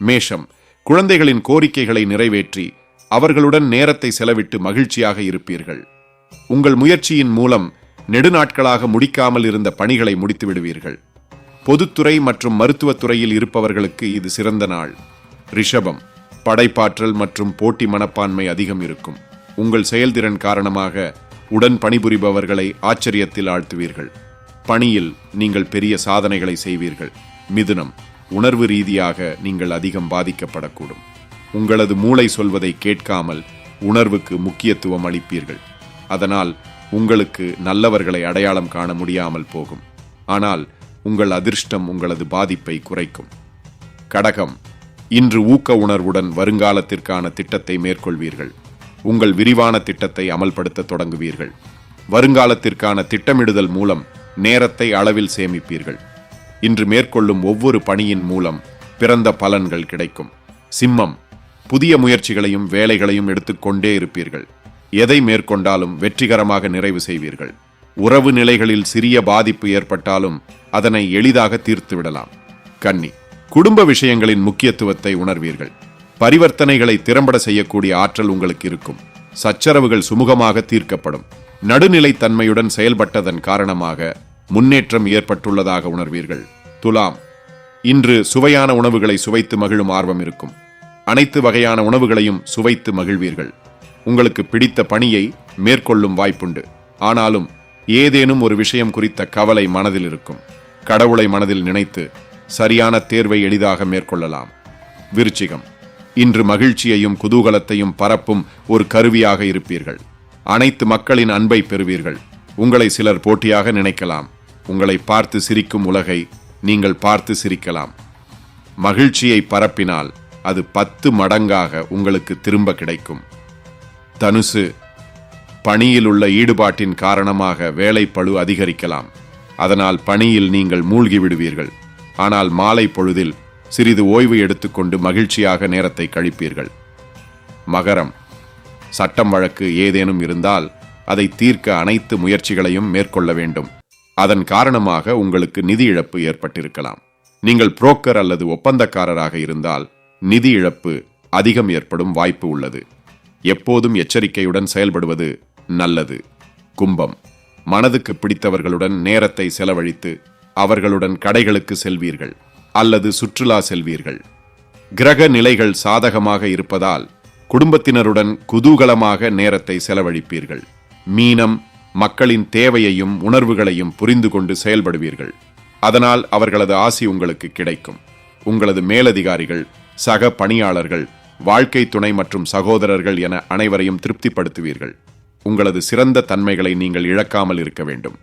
மேஷம் குழந்தைகளின் கோரிக்கைகளை நிறைவேற்றி அவர்களுடன் நேரத்தை செலவிட்டு மகிழ்ச்சியாக இருப்பீர்கள். உங்கள் முயற்சியின் மூலம் நெடுநாட்களாக முடிக்காமல் இருந்த பணிகளை முடித்து விடுவீர்கள் பொதுத்துறை மற்றும் மருத்துவத்துறையில் இருப்பவர்களுக்கு இது சிறந்த நாள். ரிஷபம் படைப்பாற்றல் மற்றும் போட்டி மனப்பான்மை அதிகம் இருக்கும். உங்கள் செயல்திறன் காரணமாக உடன் பணிபுரிபவர்களை ஆச்சரியத்தில் ஆழ்த்துவீர்கள். பணியில் நீங்கள் பெரிய சாதனைகளை செய்வீர்கள். மிதுனம் உணர்வு ரீதியாக நீங்கள் அதிகம் பாதிக்கப்படக்கூடும். உங்களது மூளை சொல்வதை கேட்காமல் உணர்வுக்கு முக்கியத்துவம் அளிப்பீர்கள். அதனால் உங்களுக்கு நல்லவர்களை அடையாளம் காண முடியாமல் போகும். ஆனால் உங்கள் அதிர்ஷ்டம் உங்களது பாதிப்பை குறைக்கும். கடகம் இன்று ஊக்க உணர்வுடன் வருங்காலத்திற்கான திட்டத்தை மேற்கொள்வீர்கள். உங்கள் விரிவான திட்டத்தை அமல்படுத்த தொடங்குவீர்கள். வருங்காலத்திற்கான திட்டமிடுதல் மூலம் நேரத்தை அளவில் சேமிப்பீர்கள். இன்று மேற்கொள்ளும் ஒவ்வொரு பணியின் மூலம் பிறந்த பலன்கள் கிடைக்கும். சிம்மம் புதிய முயற்சிகளையும் வேலைகளையும் எடுத்துக்கொண்டே இருப்பீர்கள். எதை மேற்கொண்டாலும் வெற்றிகரமாக நிறைவு செய்வீர்கள். உறவு நிலைகளில் சிறிய பாதிப்பு ஏற்பட்டாலும் அதனை எளிதாக தீர்த்துவிடலாம் கன்னி குடும்ப விஷயங்களின் முக்கியத்துவத்தை உணர்வீர்கள். பரிவர்த்தனைகளை திறம்பட செய்யக்கூடிய ஆற்றல் உங்களுக்கு இருக்கும். சச்சரவுகள் சுமூகமாக தீர்க்கப்படும். நடுநிலைத்தன்மையுடன் செயல்பட்டதன் காரணமாக முன்னேற்றம் ஏற்பட்டுள்ளதாக உணர்வீர்கள். துலாம் இன்று சுவையான உணவுகளை சுவைத்து மகிழும் ஆர்வம் இருக்கும். அனைத்து வகையான உணவுகளையும் சுவைத்து மகிழ்வீர்கள். உங்களுக்கு பிடித்த பணியை மேற்கொள்ளும் வாய்ப்புண்டு. ஆனாலும் ஏதேனும் ஒரு விஷயம் குறித்த கவலை மனதில் இருக்கும். கடவுளை மனதில் நினைத்து சரியான தேர்வை எளிதாக மேற்கொள்ளலாம். விருச்சிகம் இன்று மகிழ்ச்சியையும் குதூகலத்தையும் பரப்பும் ஒரு கருவியாக இருப்பீர்கள். அனைத்து மக்களின் அன்பை பெறுவீர்கள். உங்களை சிலர் போட்டியாக நினைக்கலாம். உங்களை பார்த்து சிரிக்கும் உலகை நீங்கள் பார்த்து சிரிக்கலாம். மகிழ்ச்சியை பரப்பினால் அது பத்து மடங்காக உங்களுக்கு திரும்ப கிடைக்கும். தனுசு பணியில் உள்ள ஈடுபாட்டின் காரணமாக வேலை பழு அதிகரிக்கலாம். அதனால் பணியில் நீங்கள் மூழ்கி விடுவீர்கள். ஆனால் மாலை பொழுதில் சிறிது ஓய்வு எடுத்துக்கொண்டு மகிழ்ச்சியாக நேரத்தை கழிப்பீர்கள். மகரம் சட்டம் வழக்கு ஏதேனும் இருந்தால் அதை தீர்க்க அனைத்து முயற்சிகளையும் மேற்கொள்ள வேண்டும். அதன் காரணமாக உங்களுக்கு நிதி இழப்பு ஏற்பட்டிருக்கலாம். நீங்கள் புரோக்கர் அல்லது ஒப்பந்தக்காரராக இருந்தால் நிதி இழப்பு அதிகம் ஏற்படும் வாய்ப்பு உள்ளது. எப்போதும் எச்சரிக்கையுடன் செயல்படுவது நல்லது. கும்பம். மனதுக்கு பிடித்தவர்களுடன் நேரத்தை செலவழித்து அவர்களுடன் கடைகளுக்கு செல்வீர்கள் அல்லது சுற்றுலா செல்வீர்கள். கிரக நிலைகள் சாதகமாக இருப்பதால் குடும்பத்தினருடன் குதூகலமாக நேரத்தை செலவழிப்பீர்கள். மீனம் மக்களின் தேவையையும் உணர்வுகளையும் புரிந்து கொண்டு செயல்படுவீர்கள். அதனால் அவர்களது ஆசி உங்களுக்கு கிடைக்கும். உங்களது மேலதிகாரிகள் சக பணியாளர்கள் வாழ்க்கை துணை மற்றும் சகோதரர்கள் என அனைவரையும் திருப்திப்படுத்துவீர்கள். உங்களது சிறந்த தன்மைகளை நீங்கள் இழக்காமல் இருக்க வேண்டும்.